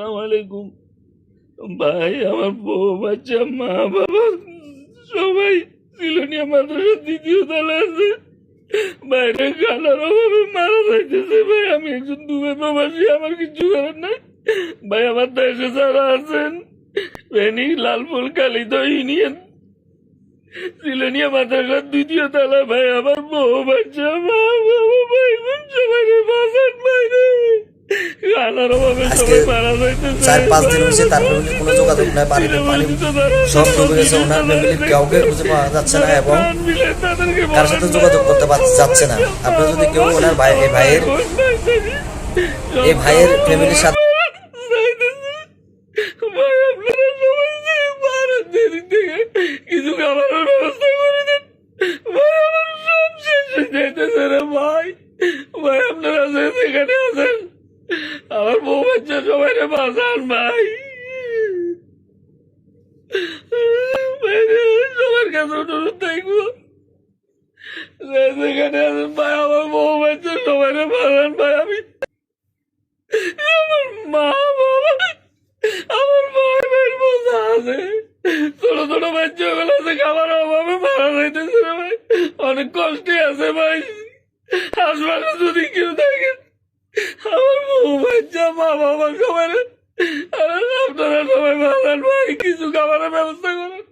সালাম আলাইকুম। ভাই, আমার বউ, বাচ্চা, মা, বাবা, সবাই সিলোনিয়া মাদ্রাসার দ্বিতীয় তলা আছে। বাইরে খানার অভাবে মারা যাইতেছে। ভাই, আমি একজন দুবে প্রবাসী, আমার কিছু করার নাই। ভাই, আমার দেশে যারা আছেন, ফেনী, লালপুর কালিত ইউনিয়ন, সিলোনিয়া মাদ্রাসার দ্বিতীয় তলা ভাই, আমার বউ, বাচ্চা, মা, বাবা ভাই বোন সবাই রে বাঁচান ভাই রে খানার অভাবে আজকে চার পাঁচ দিন হয়েছে তার ফ্যামিলির কোনো যোগাযোগ নাই বাড়িতে পানি সব ডুবে গেছে ওনার ফ্যামিলির কাউকে খুঁজে পাওয়া যাচ্ছে না এবং কার সাথে যোগাযোগ করতে যাচ্ছে না। আপনি যদি কেউ ওনার ভাই এই ভাইয়ের এই ভাইয়ের ফ্যামিলির সাথে আপনারা কিছু খাবারের ব্যবস্থা করে দেন। ভাই আমার সব শেষ হয়ে যাইতেছে রে ভাই। ভাই আপনারা সেখানে আছেন আমার বউ বাচ্চা সবাই রে বাঁচান ভাই। সবার কাছে অনুরোধ থাকব সেখানে আছেন ভাই, আমার বউ বাচ্চা সবাই রে বাঁচান ভাই, আমি আমার মা, বাবা, আমার ভাই বোঝা আছে। ছোট ছোট বাচ্চা গুলো আছে খাবার অভাবে মারা যাইতেছে ভাই, অনেক কষ্টে আছে ভাই। হাসপাতালে যদি কেউ থাকে আমার বউ বাচ্চা মা বাবা সবাই রে- আরে আপনারা সবাই ভাই কিছু খাবারের ব্যবস্থা করেন।